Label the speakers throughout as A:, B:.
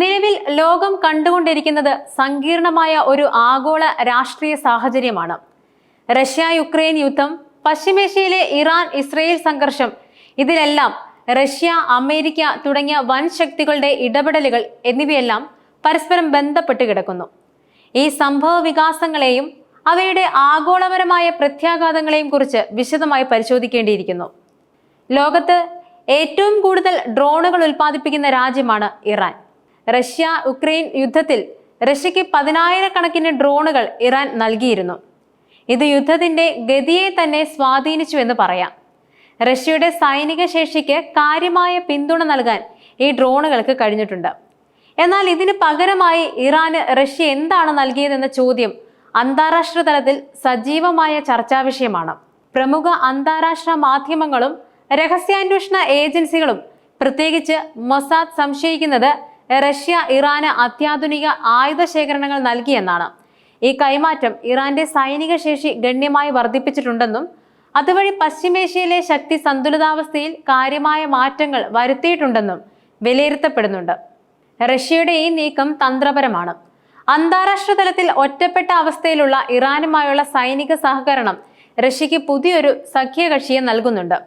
A: നിലവിൽ ലോകം കണ്ടുകൊണ്ടിരിക്കുന്നത് സങ്കീർണമായ ഒരു ആഗോള രാഷ്ട്രീയ സാഹചര്യമാണ്. റഷ്യ യുക്രൈൻ യുദ്ധം പശ്ചിമേഷ്യയിലെ ഇറാൻ ഇസ്രയേൽ സംഘർഷം ഇതിലെല്ലാം റഷ്യ അമേരിക്ക തുടങ്ങിയ വൻ ശക്തികളുടെ ഇടപെടലുകൾ എന്നിവയെല്ലാം പരസ്പരം ബന്ധപ്പെട്ട് കിടക്കുന്നു. ഈ സംഭവ വികാസങ്ങളെയും അവയുടെ ആഗോളപരമായ പ്രത്യാഘാതങ്ങളെയും കുറിച്ച് വിശദമായി പരിശോധിക്കേണ്ടിയിരിക്കുന്നു. ലോകത്ത് ഏറ്റവും കൂടുതൽ ഡ്രോണുകൾ ഉൽപ്പാദിപ്പിക്കുന്ന രാജ്യമാണ് ഇറാൻ. റഷ്യ ഉക്രൈൻ യുദ്ധത്തിൽ റഷ്യക്ക് പതിനായിരക്കണക്കിന് ഡ്രോണുകൾ ഇറാൻ നൽകിയിരുന്നു. ഇത് യുദ്ധത്തിന്റെ ഗതിയെ തന്നെ സ്വാധീനിച്ചുവെന്ന് പറയാം. റഷ്യയുടെ സൈനിക ശേഷിക്ക് കാര്യമായ പിന്തുണ നൽകാൻ ഈ ഡ്രോണുകൾക്ക് കഴിഞ്ഞിട്ടുണ്ട്. എന്നാൽ ഇതിന് പകരമായി ഇറാന് റഷ്യ എന്താണ് നൽകിയതെന്ന ചോദ്യം അന്താരാഷ്ട്ര തലത്തിൽ സജീവമായ ചർച്ചാ വിഷയമാണ്. പ്രമുഖ അന്താരാഷ്ട്ര മാധ്യമങ്ങളും രഹസ്യാന്വേഷണ ഏജൻസികളും പ്രത്യേകിച്ച് മൊസാദ് സംശയിക്കുന്നത് റഷ്യ ഇറാന് അത്യാധുനിക ആയുധ ശേഖരണങ്ങൾ നൽകിയെന്നാണ്. ഈ കൈമാറ്റം ഇറാന്റെ സൈനിക ശേഷി ഗണ്യമായി വർദ്ധിപ്പിച്ചിട്ടുണ്ടെന്നും അതുവഴി പശ്ചിമേഷ്യയിലെ ശക്തി സന്തുലിതാവസ്ഥയിൽ കാര്യമായ മാറ്റങ്ങൾ വരുത്തിയിട്ടുണ്ടെന്നും വിലയിരുത്തപ്പെടുന്നുണ്ട്. റഷ്യയുടെ ഈ നീക്കം തന്ത്രപരമാണ്. അന്താരാഷ്ട്ര തലത്തിൽ ഒറ്റപ്പെട്ട അവസ്ഥയിലുള്ള ഇറാനുമായുള്ള സൈനിക സഹകരണം റഷ്യക്ക് പുതിയൊരു സഖ്യകക്ഷിയെ നൽകുന്നുണ്ട്.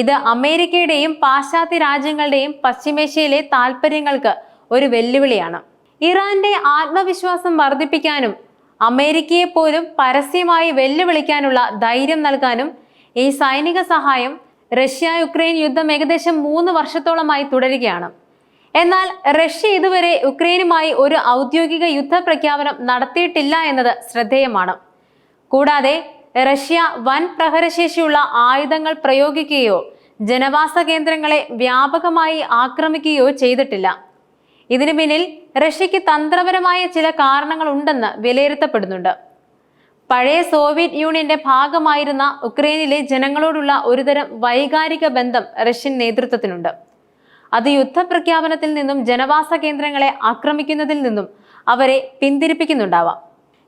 A: ഇത് അമേരിക്കയുടെയും പാശ്ചാത്യ രാജ്യങ്ങളുടെയും പശ്ചിമേഷ്യയിലെ താൽപ്പര്യങ്ങൾക്ക് ഒരു വെല്ലുവിളിയാണ്. ഇറാന്റെ ആത്മവിശ്വാസം വർദ്ധിപ്പിക്കാനും അമേരിക്കയെ പോലും പരസ്യമായി വെല്ലുവിളിക്കാനുള്ള ധൈര്യം നൽകാനും ഈ സൈനിക സഹായം റഷ്യ യുക്രൈൻ യുദ്ധം ഏകദേശം മൂന്ന് വർഷത്തോളമായി തുടരുകയാണ്. എന്നാൽ റഷ്യ ഇതുവരെ യുക്രൈനുമായി ഒരു ഔദ്യോഗിക യുദ്ധ പ്രഖ്യാപനം നടത്തിയിട്ടില്ല എന്നത് ശ്രദ്ധേയമാണ്. കൂടാതെ റഷ്യ വൻ പ്രഹരശേഷിയുള്ള ആയുധങ്ങൾ പ്രയോഗിക്കുകയോ ജനവാസ കേന്ദ്രങ്ങളെ വ്യാപകമായി ആക്രമിക്കുകയോ ചെയ്തിട്ടില്ല. ഇതിനു പിന്നിൽ റഷ്യക്ക് തന്ത്രപരമായ ചില കാരണങ്ങളുണ്ടെന്ന് വിലയിരുത്തപ്പെടുന്നുണ്ട്. പഴയ സോവിയറ്റ് യൂണിയന്റെ ഭാഗമായിരുന്ന ഉക്രൈനിലെ ജനങ്ങളോടുള്ള ഒരുതരം വൈകാരിക ബന്ധം റഷ്യൻ നേതൃത്വത്തിനുണ്ട്. അത് യുദ്ധപ്രഖ്യാപനത്തിൽ നിന്നും ജനവാസ കേന്ദ്രങ്ങളെ ആക്രമിക്കുന്നതിൽ നിന്നും അവരെ പിന്തിരിപ്പിക്കുന്നുണ്ടാവാം.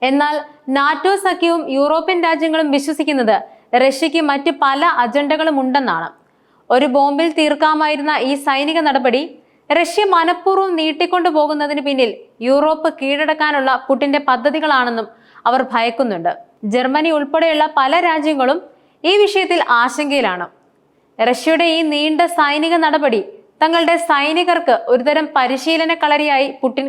A: എന്നാൽ നാറ്റോ സഖ്യവും യൂറോപ്യൻ രാജ്യങ്ങളും വിശ്വസിക്കുന്നത് റഷ്യയ്ക്ക് മറ്റ് പല അജണ്ടകളും ഉണ്ടെന്നാണ് ഒരു ബോംബിൽ തീർക്കാമായിരുന്ന ഈ സൈനിക നടപടി റഷ്യ മനഃപൂർവം നീട്ടിക്കൊണ്ടു പോകുന്നതിന് പിന്നിൽ യൂറോപ്പ് കീഴടക്കാനുള്ള പുടിന്റെ പദ്ധതികളാണെന്നും അവർ ഭയക്കുന്നുണ്ട്. ജർമ്മനി ഉൾപ്പെടെയുള്ള പല രാജ്യങ്ങളും ഈ വിഷയത്തിൽ ആശങ്കയിലാണ്. റഷ്യയുടെ ഈ നീണ്ട സൈനിക നടപടി തങ്ങളുടെ സൈനികർക്ക് ഒരുതരം പരിശീലന കളരിയായി പുടിൻ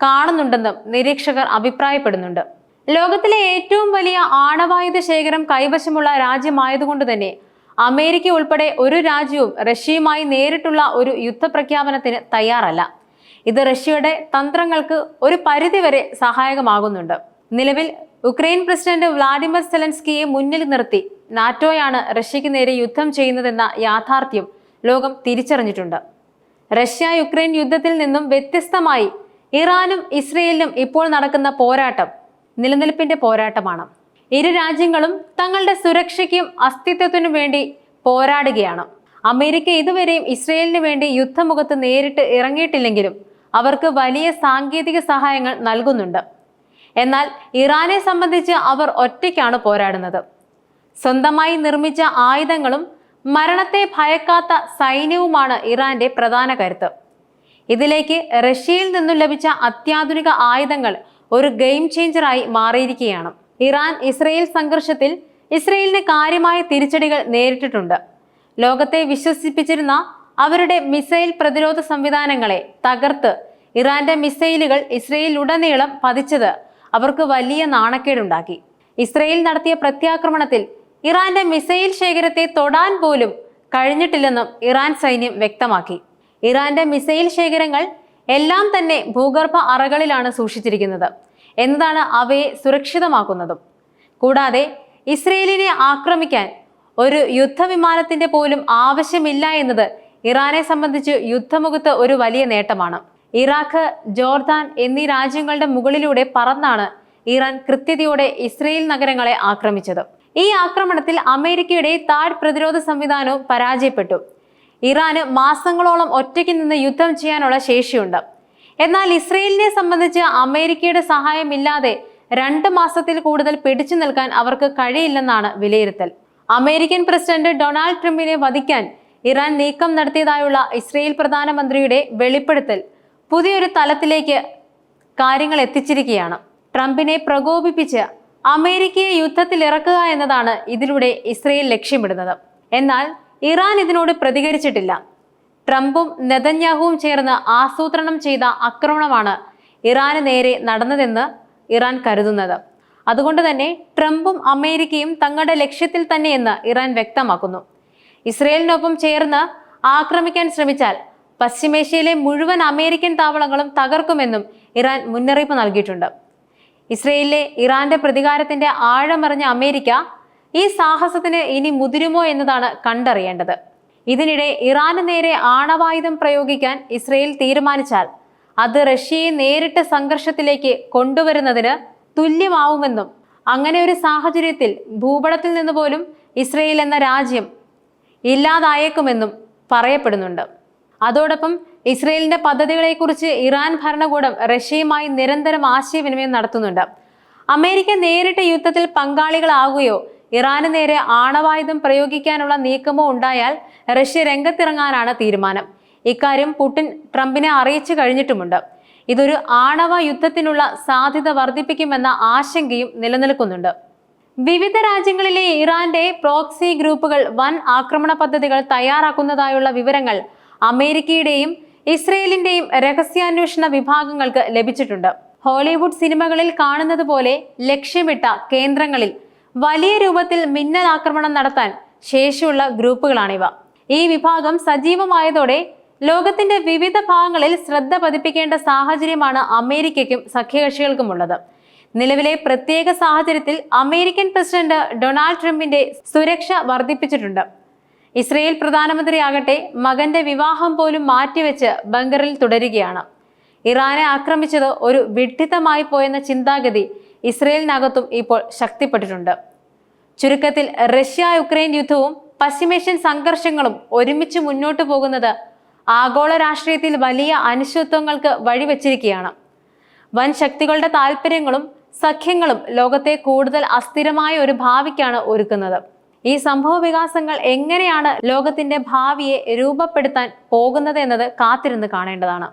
A: കാണുന്നുണ്ടെന്നും നിരീക്ഷകർ അഭിപ്രായപ്പെടുന്നുണ്ട്. ലോകത്തിലെ ഏറ്റവും വലിയ ആണവായുധ ശേഖരം കൈവശമുള്ള രാജ്യമായതുകൊണ്ട് തന്നെ അമേരിക്ക ഉൾപ്പെടെ ഒരു രാജ്യവും റഷ്യയുമായി നേരിട്ടുള്ള ഒരു യുദ്ധപ്രഖ്യാപനത്തിന് തയ്യാറല്ല. ഇത് റഷ്യയുടെ തന്ത്രങ്ങൾക്ക് ഒരു പരിധിവരെ സഹായകമാകുന്നുണ്ട്. നിലവിൽ ഉക്രൈൻ പ്രസിഡന്റ് വ്ളാഡിമിർ സെലൻസ്കിയെ മുന്നിൽ നിർത്തി നാറ്റോയാണ് റഷ്യയ്ക്ക് നേരെ യുദ്ധം ചെയ്യുന്നതെന്ന യാഥാർത്ഥ്യം ലോകം തിരിച്ചറിഞ്ഞിട്ടുണ്ട്. റഷ്യ യുക്രൈൻ യുദ്ധത്തിൽ നിന്നും വ്യത്യസ്തമായി ഇറാനും ഇസ്രയേലിനും ഇപ്പോൾ നടക്കുന്ന പോരാട്ടം നിലനിൽപ്പിന്റെ പോരാട്ടമാണ്. ഇരു രാജ്യങ്ങളും തങ്ങളുടെ സുരക്ഷയ്ക്കും അസ്തിത്വത്തിനും വേണ്ടി പോരാടുകയാണ്. അമേരിക്ക ഇതുവരെയും ഇസ്രയേലിന് വേണ്ടി യുദ്ധമുഖത്ത് നേരിട്ട് ഇറങ്ങിയിട്ടില്ലെങ്കിലും അവർക്ക് വലിയ സാങ്കേതിക സഹായങ്ങൾ നൽകുന്നുണ്ട്. എന്നാൽ ഇറാനെ സംബന്ധിച്ച് അവർ ഒറ്റയ്ക്കാണ് പോരാടുന്നത്. സ്വന്തമായി നിർമ്മിച്ച ആയുധങ്ങളും മരണത്തെ ഭയക്കാത്ത സൈന്യവുമാണ് ഇറാന്റെ പ്രധാന കരുത്ത്. ഇതിലേക്ക് റഷ്യയിൽ നിന്നും ലഭിച്ച അത്യാധുനിക ആയുധങ്ങൾ ഒരു ഗെയിം ചേഞ്ചറായി മാറിയിരിക്കുകയാണ്. ഇറാൻ ഇസ്രയേൽ സംഘർഷത്തിൽ ഇസ്രയേലിന് കാര്യമായ തിരിച്ചടികൾ നേരിട്ടിട്ടുണ്ട്. ലോകത്തെ വിശ്വസിപ്പിച്ചിരുന്ന അവരുടെ മിസൈൽ പ്രതിരോധ സംവിധാനങ്ങളെ തകർത്ത് ഇറാന്റെ മിസൈലുകൾ ഇസ്രയേലിലുടനീളം പതിച്ചത് അവർക്ക് വലിയ നാണക്കേടുണ്ടാക്കി. ഇസ്രയേൽ നടത്തിയ പ്രത്യാക്രമണത്തിൽ ഇറാന്റെ മിസൈൽ ശേഖരത്തെ തൊടാൻ പോലും കഴിഞ്ഞിട്ടില്ലെന്നും ഇറാൻ സൈന്യം വ്യക്തമാക്കി. ഇറാന്റെ മിസൈൽ ശേഖരങ്ങൾ എല്ലാം തന്നെ ഭൂഗർഭ അറകളിലാണ് സൂക്ഷിച്ചിരിക്കുന്നത്. എന്നതാണ് അവയെ സുരക്ഷിതമാക്കുന്നതും? കൂടാതെ ഇസ്രയേലിനെ ആക്രമിക്കാൻ ഒരു യുദ്ധവിമാനത്തിന്റെ പോലും ആവശ്യമില്ല എന്നത് ഇറാനെ സംബന്ധിച്ച് യുദ്ധമുഖത്ത് ഒരു വലിയ നേട്ടമാണ്. ഇറാഖ് ജോർദാൻ എന്നീ രാജ്യങ്ങളുടെ മുകളിലൂടെ പറന്നാണ് ഇറാൻ കൃത്യതയോടെ ഇസ്രയേൽ നഗരങ്ങളെ ആക്രമിച്ചത്. ഈ ആക്രമണത്തിൽ അമേരിക്കയുടെ താഴ് പ്രതിരോധ സംവിധാനവും പരാജയപ്പെട്ടു. ഇറാന് മാസങ്ങളോളം ഒറ്റയ്ക്ക് നിന്ന് യുദ്ധം ചെയ്യാനുള്ള ശേഷിയുണ്ട്. എന്നാൽ ഇസ്രയേലിനെ സംബന്ധിച്ച് അമേരിക്കയുടെ സഹായമില്ലാതെ രണ്ട് മാസത്തിൽ കൂടുതൽ പിടിച്ചു നിൽക്കാൻ അവർക്ക് കഴിയില്ലെന്നാണ് വിലയിരുത്തൽ. അമേരിക്കൻ പ്രസിഡന്റ് ഡൊണാൾഡ് ട്രംപിനെ വധിക്കാൻ ഇറാൻ നീക്കം നടത്തിയതായുള്ള ഇസ്രയേൽ പ്രധാനമന്ത്രിയുടെ വെളിപ്പെടുത്തൽ പുതിയൊരു തലത്തിലേക്ക് കാര്യങ്ങൾ എത്തിച്ചിരിക്കുകയാണ്. ട്രംപിനെ പ്രകോപിപ്പിച്ച് അമേരിക്കയെ യുദ്ധത്തിൽ ഇറക്കുക എന്നതാണ് ഇതിലൂടെ ഇസ്രയേൽ ലക്ഷ്യമിടുന്നത്. എന്നാൽ ഇറാൻ ഇതിനോട് പ്രതികരിച്ചിട്ടില്ല. ട്രംപും നെതന്യാഹുവും ചേർന്ന് ആസൂത്രണം ചെയ്ത ആക്രമണമാണ് ഇറാന് നേരെ നടന്നതെന്ന് ഇറാൻ കരുതുന്നത്. അതുകൊണ്ട് തന്നെ ട്രംപും അമേരിക്കയും തങ്ങളുടെ ലക്ഷ്യത്തിൽ തന്നെയെന്ന് ഇറാൻ വ്യക്തമാക്കുന്നു. ഇസ്രയേലിനൊപ്പം ചേർന്ന് ആക്രമിക്കാൻ ശ്രമിച്ചാൽ പശ്ചിമേഷ്യയിലെ മുഴുവൻ അമേരിക്കൻ താവളങ്ങളും തകർക്കുമെന്നും ഇറാൻ മുന്നറിയിപ്പ് നൽകിയിട്ടുണ്ട്. ഇസ്രയേലിലെ ഇറാന്റെ പ്രതികാരത്തിന്റെ ആഴമറിഞ്ഞ അമേരിക്ക ഈ സാഹസത്തിന് ഇനി മുതിരുമോ എന്നതാണ് കണ്ടറിയേണ്ടത്. ഇതിനിടെ ഇറാന് നേരെ ആണവായുധം പ്രയോഗിക്കാൻ ഇസ്രയേൽ തീരുമാനിച്ചാൽ അത് റഷ്യയെ നേരിട്ട് സംഘർഷത്തിലേക്ക് കൊണ്ടുവരുന്നതിന് തുല്യമാവുമെന്നും അങ്ങനെ ഒരു സാഹചര്യത്തിൽ ഭൂപടത്തിൽ നിന്ന് പോലും ഇസ്രയേൽ എന്ന രാജ്യം ഇല്ലാതായേക്കുമെന്നും പറയപ്പെടുന്നുണ്ട്. അതോടൊപ്പം ഇസ്രയേലിന്റെ പദ്ധതികളെക്കുറിച്ച് ഇറാൻ ഭരണകൂടം റഷ്യയുമായി നിരന്തരം ആശയവിനിമയം നടത്തുന്നുണ്ട്. അമേരിക്ക നേരിട്ട് യുദ്ധത്തിൽ പങ്കാളികളാകുകയോ ഇറാന് നേരെ ആണവായുധം പ്രയോഗിക്കാനുള്ള നീക്കമോ ഉണ്ടായാൽ റഷ്യ രംഗത്തിറങ്ങാനാണ് തീരുമാനം. ഇക്കാര്യം പുടിൻ ട്രംപിനെ അറിയിച്ചു കഴിഞ്ഞിട്ടുമുണ്ട്. ഇതൊരു ആണവ യുദ്ധത്തിനുള്ള സാധ്യത വർദ്ധിപ്പിക്കുമെന്ന ആശങ്കയും നിലനിൽക്കുന്നുണ്ട്. വിവിധ രാജ്യങ്ങളിലെ ഇറാന്റെ പ്രോക്സി ഗ്രൂപ്പുകൾ വൻ ആക്രമണ പദ്ധതികൾ തയ്യാറാക്കുന്നതായുള്ള വിവരങ്ങൾ അമേരിക്കയുടെയും ഇസ്രയേലിന്റെയും രഹസ്യാന്വേഷണ വിഭാഗങ്ങൾക്ക് ലഭിച്ചിട്ടുണ്ട്. ഹോളിവുഡ് സിനിമകളിൽ കാണുന്നത് പോലെ ലക്ഷ്യമിട്ട കേന്ദ്രങ്ങളിൽ വലിയ രൂപത്തിൽ മിന്നൽ ആക്രമണം നടത്താൻ ശേഷിയുള്ള ഗ്രൂപ്പുകളാണിവ. ഈ വിഭാഗം സജീവമായതോടെ ലോകത്തിന്റെ വിവിധ ഭാഗങ്ങളിൽ ശ്രദ്ധ പതിപ്പിക്കേണ്ട സാഹചര്യമാണ് അമേരിക്കയ്ക്കും സഖ്യകക്ഷികൾക്കുമുള്ളത്. നിലവിലെ പ്രത്യേക സാഹചര്യത്തിൽ അമേരിക്കൻ പ്രസിഡന്റ് ഡൊണാൾഡ് ട്രംപിന്റെ സുരക്ഷ വർദ്ധിപ്പിച്ചിട്ടുണ്ട്. ഇസ്രയേൽ പ്രധാനമന്ത്രിയാകട്ടെ മകന്റെ വിവാഹം പോലും മാറ്റിവെച്ച് ബങ്കറിൽ തുടരുകയാണ്. ഇറാനെ ആക്രമിച്ചത് ഒരു വിഡ്ഢിത്തമായി പോയെന്ന ചിന്താഗതി ഇസ്രയേലിനകത്തും ഇപ്പോൾ ശക്തിപ്പെട്ടിട്ടുണ്ട്. ചുരുക്കത്തിൽ റഷ്യ യുക്രൈൻ യുദ്ധവും പശ്ചിമേഷ്യൻ സംഘർഷങ്ങളും ഒരുമിച്ച് മുന്നോട്ട് പോകുന്നത് ആഗോള രാഷ്ട്രീയത്തിൽ വലിയ അനിശ്ചിത്വങ്ങൾക്ക് വഴിവെച്ചിരിക്കുകയാണ്. വൻ ശക്തികളുടെ താല്പര്യങ്ങളും സഖ്യങ്ങളും ലോകത്തെ കൂടുതൽ അസ്ഥിരമായ ഒരു ഭാവിക്കാണ് ഒരുക്കുന്നത്. ഈ സംഭവ വികാസങ്ങൾ എങ്ങനെയാണ് ലോകത്തിന്റെ ഭാവിയെ രൂപപ്പെടുത്താൻ പോകുന്നത് എന്നത് കാത്തിരുന്ന് കാണേണ്ടതാണ്.